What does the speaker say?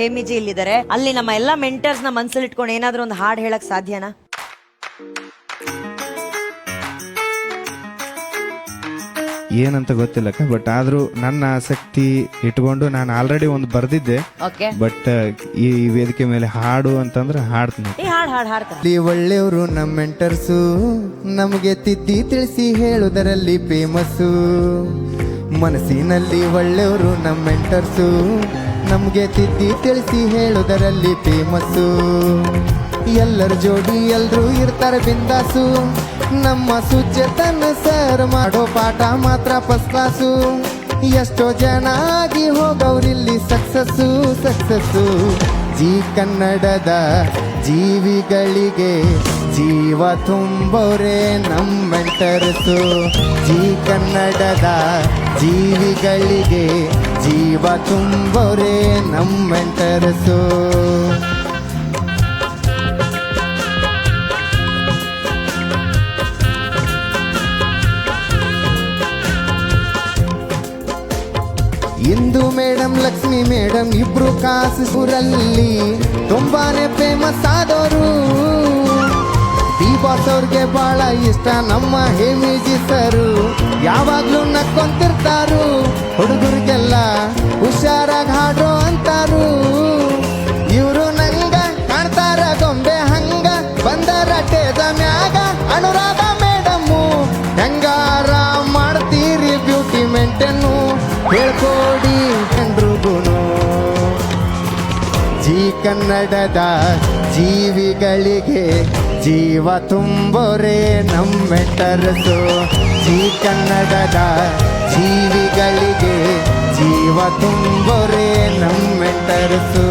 ಹೇಮಿಜಿ ಇಲ್ಲಿದ್ದಾರೆ. ಅಲ್ಲಿ ನಮ್ಮ ಎಲ್ಲಾ ಮೆಂಟರ್ಸ್ನ ಮನ್ಸಲ್ಲಿ ಇಟ್ಕೊಂಡು ಏನಾದ್ರೂ ಒಂದು ಹಾಡ್ ಹೇಳಕ್ ಸಾಧ್ಯನಾ? ಏನಂತ ಗೊತ್ತಿಲ್ಲ ಬಟ್ ಆದ್ರೂ ನನ್ನ ಆಸಕ್ತಿ ಇಟ್ಕೊಂಡು ನಾನು ಆಲ್ರೆಡಿ ಒಂದು ಬರ್ದಿದ್ದೆ. ಓಕೆ ಬಟ್ ಈ ವೇದಿಕೆ ಮೇಲೆ ಹಾಡು ಅಂತಂದ್ರೆ ಹಾಡ್ತೀನಿ. ಈ ಹಾಡ್ ಹಾಡ್ ಹಾಡ್ತಾರ ಅಲ್ಲಿ ಒಳ್ಳೆಯವರು ನಮ್ಮ ಮೆಂಟರ್ಸು ನಮಗೆ ತಿದ್ದಿ ತಿಳಿಸಿ ಹೇಳುದರಲ್ಲಿ ಫೇಮಸ್ಸು ಮನಸ್ಸಿನಲ್ಲಿ ಒಳ್ಳೆಯವರು ನಮ್ಮ ಮೆಂಟರ್ಸು ನಮಗೆ ತಿದ್ದಿ ತಿಳಿಸಿ ಹೇಳುವುದರಲ್ಲಿ ಫೇಮಸ್ಸು ಎಲ್ಲರ ಜೋಡಿ ಎಲ್ಲರೂ ಇರ್ತಾರೆ ಬಿಂದಾಸು. ನಮ್ಮ ಸುಚೇತನ ಸರ್ ಮಾಡೋ ಪಾಠ ಮಾತ್ರ ಫಸ್ಟ್ ಕ್ಲಾಸು ಎಷ್ಟೋ ಜನ ಆಗಿ ಹೋಗವ್ರಿಲ್ಲಿ ಸಕ್ಸಸ್ಸು ಸಕ್ಸಸ್ಸು ಜಿ ಕನ್ನಡದ ಜೀವಿಗಳಿಗೆ ಜೀವ ತುಂಬೋರೆ ನಮ್ಮೆಂಟರಸು ಜೀ ಕನ್ನಡದ ಜೀವಿಗಳಿಗೆ ಜೀವ ತುಂಬೋರೆ ನಮ್ಮ ಮೆಂಟರ್ಸು ಇಂದು ಮೇಡಮ್ ಲಕ್ಷ್ಮಿ ಮೇಡಮ್ ಇಬ್ರು ಕಾಸೂರಲ್ಲಿ ತುಂಬಾನೇ ಫೇಮಸ್ ಆದವರು. ಡಿ ಬಾಸ್ ಅವ್ರಿಗೆ ಬಹಳ ಇಷ್ಟ. ನಮ್ಮ ಹೇಮಿಜಿ ಸರು ಯಾವಾಗ್ಲೂ ನಕ್ಕೊಂತಿರ್ತಾರು. ಹುಡುಗರಿಗೆಲ್ಲ ಹುಷಾರಾಗಿ ಹಾಡ್ರು ಅಂತಾರು. ಇವರು ನಂಗ ಕಾಣ್ತಾರ ಗೊಂಬೆ ಹಂಗ. ಬಂದರ ಟೇದ ಮ್ಯಾಗ ಅನುರಾಧ ಮೇಡಮ್ಮು ಹೆಂಗಾರ ಮಾಡ್ತೀರಿ ಬ್ಯೂಟಿ ಮೇಂಟೆನ್ನು? ಹೇಳ್ಕೊಡಿ ಕನ್ನಡದ ಜೀವಿಗಳಿಗೆ ಜೀವ ತುಂಬೋರೆ ತರಸು ಜೀ ಕನ್ನಡದ ಜೀವಿಗಳಿಗೆ ಜೀವ ತುಂಬೋರೆ ನಮ್ಮೆಟ್ಟರಸು